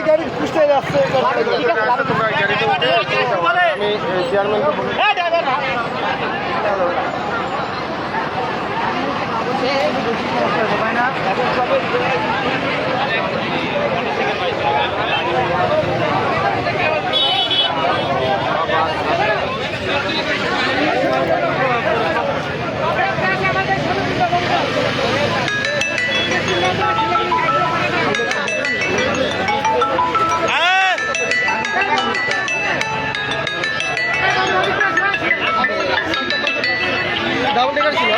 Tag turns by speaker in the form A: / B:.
A: এই গাড়ি পুষতে যাচ্ছে। আমি চেয়ারম্যানকে ছিল